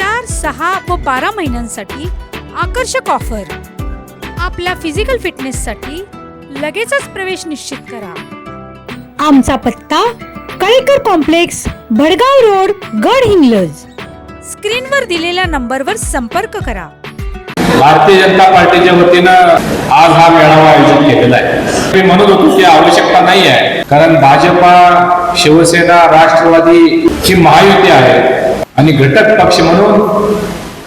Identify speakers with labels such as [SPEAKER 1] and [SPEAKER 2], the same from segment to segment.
[SPEAKER 1] चार सहा व बारा महिन्यांसाठी आकर्षक ऑफर. आपल्या फिजिकल फिटनेससाठी लगेचच प्रवेश निश्चित करा.
[SPEAKER 2] आमचा पत्ता कळेकर कॉम्प्लेक्स भडगाव रोड गड इंग्लज
[SPEAKER 1] स्क्रीनवर दिलेल्या नंबरवर संपर्क करा.
[SPEAKER 3] भारतीय जनता पार्टीच्या वतीनं आज हा मेळावा आयोजित केलेला आहे. मी म्हणत होतो की आवश्यकता नाही आहे. कारण भाजपा शिवसेना राष्ट्रवादी ही महायुती आहे. आणि घटक पक्ष म्हणून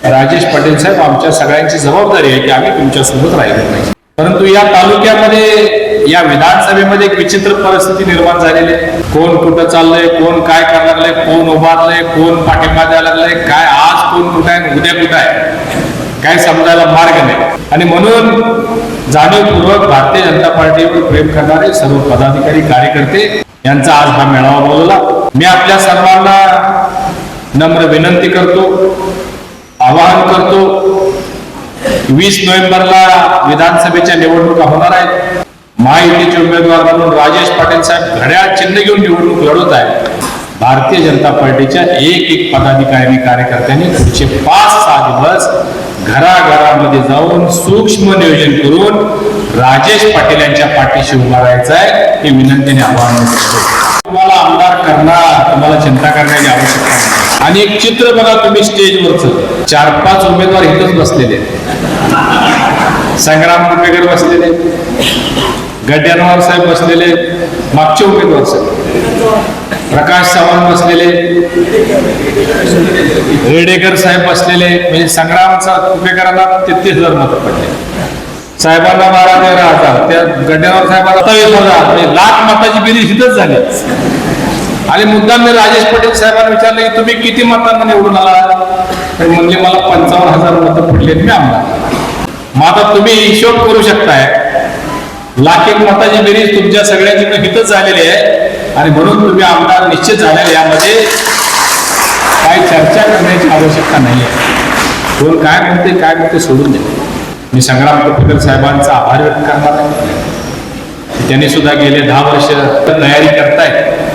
[SPEAKER 3] राजेश पाटील साहेब आमच्या सगळ्यांची जबाबदारी आहे की आम्ही तुमच्यासोबत राहिलो नाही परंतु या तालुक्यामध्ये या विधानसभेमध्ये एक विचित्र परिस्थिती निर्माण झालेली आहे. कोण कुठं चाललंय कोण काय करायला लागलंय कोण उभारलंय कोण पाठिंबा द्यायला लागलाय काय आज कोण कुठं आहे उद्या कुठं आहे काय समजायला मार्ग नाही. आणि म्हणून जाणीवपूर्वक भारतीय जनता पार्टीवर प्रेम करणारे सर्व पदाधिकारी कार्यकर्ते यांचा आज हा मेळावा बोलवला मी आपल्या सर्वांना नम्र विनंती करतो आवाहन करतो वीस नोव्हेंबरला विधानसभेच्या निवडणुका होणार आहेत. महायुतीचे उमेदवार म्हणून राजेश पाटील साहेब घड्याळ चिन्ह घेऊन निवडणूक लढवत आहेत. भारतीय जनता पार्टीच्या एक एक पदाधिकारी कार्यकर्त्यांनी पुढचे पाच सहा दिवस घराघरामध्ये जाऊन सूक्ष्म नियोजन करून राजेश पाटील यांच्या पाठीशी उभा राहायचं आहे हे विनंतीने आवाहन तुम्हाला आमदार करणार तुम्हाला चिंता करण्याची आवश्यकता नाही. आणि एक चित्र बघा तुम्ही स्टेजवरच चार पाच उमेदवार इथंच बसलेले संग्राम कुपेकर बसलेले गड्ड्यानवार साहेब बसलेले मागचे उमेदवार साहेब. प्रकाश चव्हाण बसलेले रेडेकर साहेब बसलेले म्हणजे संग्रामचा कुपेकरांना तेहतीस हजार मत पडले. साहेबांना बारा तेरा हजार. त्या गड्ड्यावर साहेबांना सत्तावीस हजार. म्हणजे लाख मताची बेरीज इथंच झाली. आणि मुद्दाम मी राजेश पटेल साहेबांना विचारलं की तुम्ही किती मतांना निवडून आला तर म्हणजे मला पंचावन्न हजार मतं पडले मी आमदार. मग आता तुम्ही हिशोब करू शकताय लाख एक मताची बेरीज तुमच्या सगळ्यांची हितच झालेली आहे. आणि म्हणून तुम्ही आमदार निश्चित झालेले यामध्ये काही चर्चा करण्याची आवश्यकता नाही आहे कोण काय म्हणते काय म्हणते सोडून दे मी संग्राम कुपेकर साहेबांचा आभार व्यक्त करणार आहे. त्यांनी सुद्धा गेले दहा वर्ष तयारी करतायत.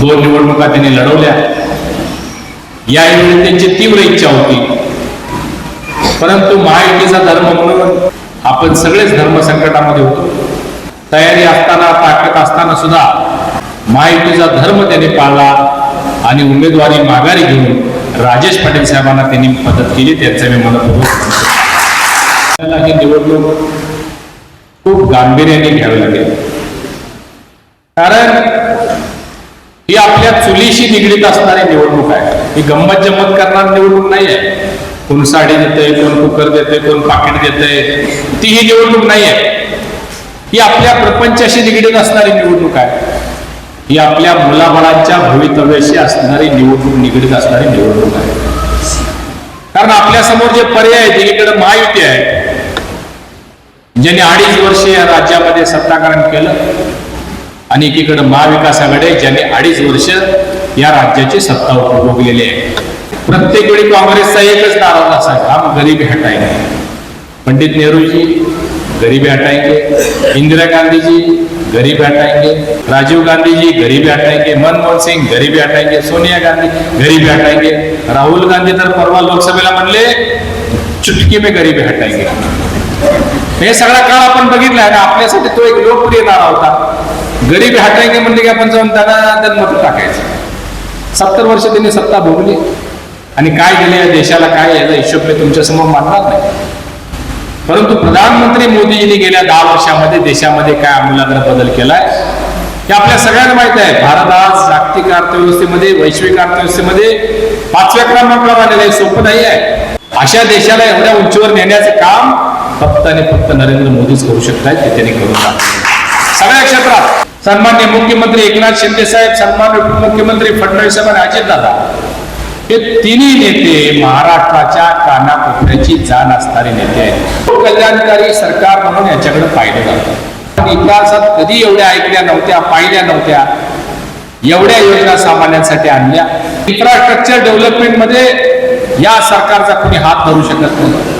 [SPEAKER 3] दोन निवडणुका त्यांनी लढवल्या. यावेळी त्यांची तीव्र इच्छा होती. परंतु महायुतीचा धर्म म्हणून आपण सगळेच धर्म संकटामध्ये होतो. तयारी असताना ताकद असताना सुद्धा महायुतीचा धर्म त्यांनी पाळला आणि उमेदवारी माघारी घेऊन राजेश पाटील साहेबांना त्यांनी मदत केली त्यांचं मी मला ही निवडणूक खूप गांभीर्याने घ्यावी लागेल. कारण चुलीशी निगडीत असणारी निवडणूक आहे. ही गंमत जम्मत करणारी निवडणूक नाही आहे कोण साडी देते कोण कुकर देते कोण पाकिट देते ती ही निवडणूक नाही आहे ही आपल्या प्रपंचाशी निगडीत असणारी निवडणूक आहे. ही आपल्या मुलाबाळांच्या भवितव्याशी असणारी निवडणूक निगडीत असणारी निवडणूक आहे. कारण आपल्यासमोर जे पर्याय आहेत एकीकडे महायुती आहे. ज्यांनी अडीच वर्षे या राज्यामध्ये सत्ताकरण केलं आणि एकीकडे महाविकास आघाडी ज्यांनी अडीच वर्ष या राज्याची सत्ता उपभोगलेली आहे. प्रत्येक वेळी काँग्रेसचा एकच नाराज असायचा हम गरीबी हटाएंगे पंडित नेहरूजी गरीबी हटाएंगे इंदिरा गांधीजी गरीब गरीबी हटाएंगे राजीव गांधीजी गरीबी हटाएंगे मनमोहन सिंग गरीबी हटाएंगे सोनिया गांधी गरीबी हटाएंगे राहुल गांधी तर परवा लोकसभेला म्हणले चुटकी में गरीबी हटाएंगे हे सगळा काळ आपण बघितला आणि आपल्यासाठी तो एक लोकप्रिय नारा होता. गरीबी हटाएंगे म्हणले की आपण जाऊन त्यांना मत टाकायचं. सत्तर वर्ष त्यांनी सत्ता भोगली. आणि काय दिले या देशाला काय याचा हिशोब मी तुमच्यासमोर मांडणार नाही. परंतु प्रधानमंत्री मोदीजींनी गेल्या दहा वर्षामध्ये देशामध्ये काय आमूलाग्र बदल केलाय हे आपल्या सगळ्यांना माहीत आहे. भारत आज जागतिक अर्थव्यवस्थेमध्ये वैश्विक अर्थव्यवस्थेमध्ये पाचव्या क्रमांकावर आलेला आहे. सोपं नाही आहे. अशा देशाला एवढ्या उंचीवर नेण्याचं काम फक्त आणि फक्त नरेंद्र मोदीच करू शकतात ते त्यांनी करून सगळ्या क्षेत्रात सन्मान्य मुख्यमंत्री एकनाथ शिंदे साहेब सन्मान्य उपमुख्यमंत्री फडणवीस साहेब आणि अजित दादा. हे तिन्ही नेते महाराष्ट्राच्या कानाकोपऱ्याची जाण असणारे नेते आहेत. कल्याणकारी सरकार म्हणून याच्याकडे पाहिलं जातं. पण इतिहासात कधी एवढ्या ऐकल्या नव्हत्या पाहिल्या नव्हत्या एवढ्या योजना सामान्यांसाठी आणल्या. इन्फ्रास्ट्रक्चर डेव्हलपमेंटमध्ये या सरकारचा कोणी हात धरू शकत नाही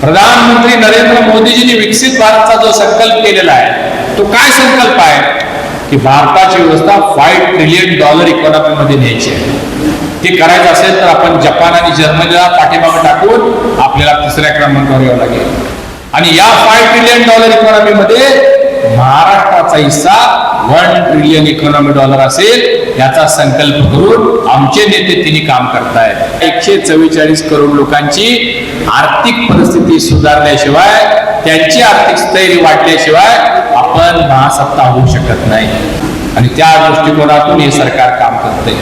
[SPEAKER 3] प्रधानमंत्री नरेंद्र मोदीजींनी विकसित भारतचा जो संकल्प केलेला आहे तो काय संकल्प आहे? की भारताची व्यवस्था फाईव्ह ट्रिलियन डॉलर इकॉनॉमीमध्ये न्यायची आहे. ते करायचं असेल तर आपण जपान आणि जर्मनीला पाठीमागे टाकून आपल्याला तिसऱ्या क्रमांकावर यावं लागेल. आणि या फाईव्ह ट्रिलियन डॉलर इकॉनॉमीमध्ये महाराष्ट्राचा हिस्सा वन ट्रिलियन इकॉनॉमी डॉलर असेल याचा संकल्प करून आमचे नेते तिने काम करतायत. एकशे चव्वेचाळीस करोड लोकांची आर्थिक परिस्थिती सुधारल्याशिवाय त्यांची आर्थिक स्थैर्य वाढल्याशिवाय आपण महासत्ता होऊ शकत नाही. आणि त्या दृष्टिकोनातून हे सरकार काम करते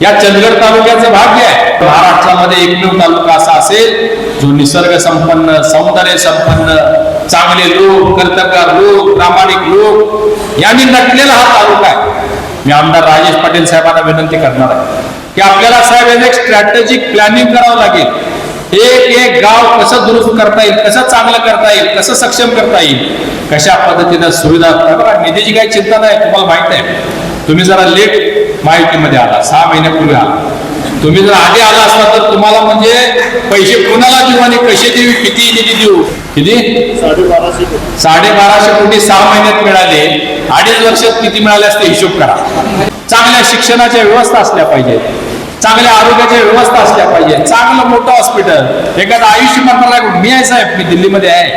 [SPEAKER 3] या चंदगड तालुक्याचं भाग्य आहे. महाराष्ट्रामध्ये एकमेव तालुका असा असेल जो निसर्ग संपन्न सौंदर्य संपन्न चांगले लोक कर्तबगार लोक प्रामाणिक लोक यांनी नटलेला हा तालुका आहे. मी आमदार राजेश पाटील साहेबांना विनंती करणार आहे की आपल्याला साहेब एक स्ट्रॅटेजिक प्लॅनिंग करावं लागेल. एक एक गाव कसं दुरुस्त करता येईल कसं चांगलं करता येईल कसं सक्षम करता येईल कशा पद्धतीनं सुविधा बघा निधीची काही चिंता नाही तुम्हाला माहीत आहे. तुम्ही जरा लेट माहितीमध्ये आला सहा महिन्यापूर्वी आला. तुम्ही जर आधी आला असता तर तुम्हाला म्हणजे पैसे कोणाला देऊ आणि कसे देऊ किती निधी देऊ? किती? साडेबाराशे कोटी सहा महिन्यात मिळाले. अडीच वर्षात किती मिळाले असते हिशोब करा. चांगल्या शिक्षणाच्या व्यवस्था असल्या पाहिजेत. चांगल्या आरोग्याच्या व्यवस्था असल्या पाहिजे. चांगलं मोठं हॉस्पिटल एखादं आयुष्य मंत्रालय मी आहे साहेब मी दिल्लीमध्ये आहे.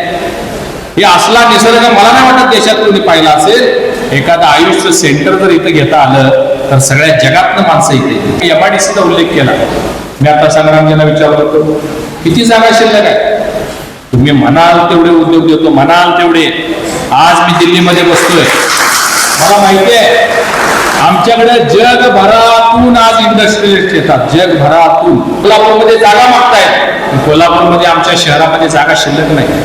[SPEAKER 3] हे असला निसर्ग मला नाही वाटत देशात कोणी पाहिला असेल. एखादं आयुष्य सेंटर जर इथं घेता आलं तर सगळ्या जगातनं माणसं इथे एमआयडीसीचा डी सीचा उल्लेख केला. मी आता संग्रामजींना विचारलं होतो किती जागा शिल्लक आहे? तुम्ही म्हणाल तेवढे उद्योग देतो म्हणाल तेवढे. आज मी दिल्लीमध्ये बसतोय. मला माहिती आहे. आमच्याकडे जगभरातून आज इंडस्ट्रियलिस्ट येतात. जगभरातून. कोल्हापूरमध्ये जागा मागतायत कोल्हापूरमध्ये आमच्या शहरामध्ये जागा शिल्लक नाही.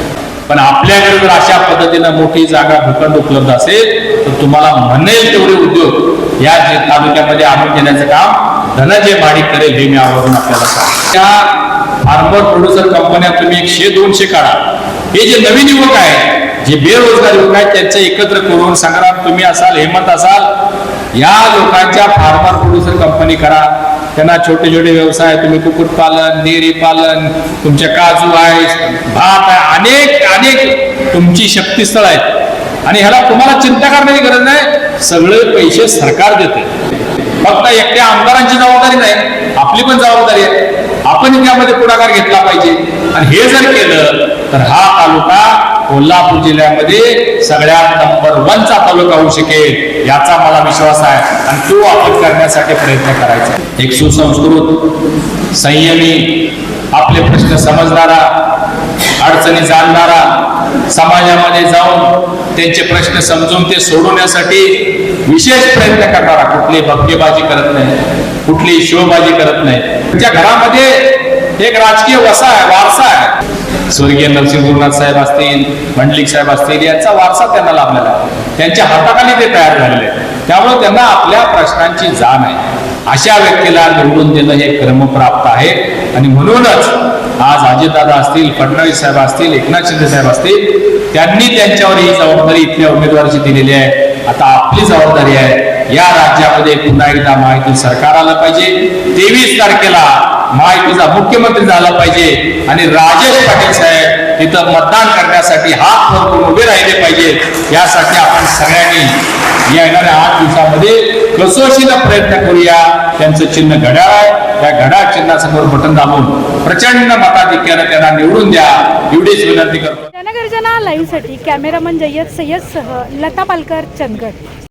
[SPEAKER 3] पण आपल्याकडे जर अशा पद्धतीनं मोठी जागा भूखंड उपलब्ध असेल तर तुम्हाला म्हणेल तेवढे उद्योग या जे तालुक्यामध्ये आणून देण्याचं काम धनंजय माडी करेल हे मी आवडून आपल्याला सांगतो. त्या फार्मर प्रोड्युसर कंपन्या तुम्ही एकशे दोनशे काढा. हे जे नवीन युवक आहेत जे बेरोजगार युवक आहेत त्यांचं एकत्र करून संग्राम तुम्ही असाल हेमंत असाल या लोकांच्या फार्मर प्रोड्युसर कंपनी करा. त्यांना छोटे छोटे व्यवसाय तुम्ही कुक्कुटपालन डेअरी पालन तुमच्या काजू आहे भात आहे अनेक अनेक तुमची शक्तीस्थळ आहेत. आणि ह्याला तुम्हाला चिंता करण्याची गरज नाही सगळे पैसे सरकार देते. फक्त एकट्या आमदारांची जबाबदारी नाही आपली पण जबाबदारी आहे. आपण त्यामध्ये पुढाकार घेतला पाहिजे. आणि हे जर केलं तर हा तालुका कोल्हापूर जिल्ह्यामध्ये सगळ्यात नंबर वनचा तालुका होऊ शकेल याचा मला विश्वास आहे. आणि तो आपण करण्यासाठी प्रयत्न करायचा एक सुसंस्कृत संयमी आपले प्रश्न समजणारा अडचणी जाणणारा समाजामध्ये जाऊन त्यांचे प्रश्न समजून ते सोडवण्यासाठी विशेष प्रयत्न करणारा कुठली भक्तीबाजी करत नाही कुठली शिवबाजी करत नाही. त्या घरामध्ये एक राजकीय वसा आहे वारसा आहे. स्वर्गीय नरसिंह गुरुनाथ साहेब असतील मंडलिक साहेब असतील यांचा वारसा त्यांना लाभलेला आहे. त्यांच्या हाताखाली ते तयार झालेले त्यामुळे त्यांना आपल्या प्रश्नांची जाण आहे. अशा व्यक्तीला निवडून देणं हे क्रमप्राप्त आहे. आणि म्हणूनच आज अजितदादा असतील फडणवीस साहेब असतील एकनाथ शिंदे साहेब असतील त्यांनी त्यांच्यावर ही जबाबदारी इथल्या उमेदवाराची दिलेली आहे. आता आपली जबाबदारी आहे. या राज्यामध्ये पुन्हा एकदा माहिती सरकार आलं पाहिजे. तेवीस तारखेला महायुतीचा मुख्यमंत्री झाला पाहिजे. आणि राजेश पाटील साहेब इथं मतदान करण्यासाठी हात वर करून उभे राहिले पाहिजेत यासाठी आपण सगळ्यांनी येणाऱ्या आठ दिवसामध्ये कसोशीला प्रयत्न करूया. त्यांचं चिन्ह घड्याळ आहे. त्या घड्याळ चिन्हासमोर बटन दाबून प्रचंड मताधिक्यानं त्यांना निवडून द्या. एवढीच विनंती करतो.
[SPEAKER 4] जनगर्जना लाईव्हसाठी कॅमेरामन जय्यद सह लता पालकर चंदगड.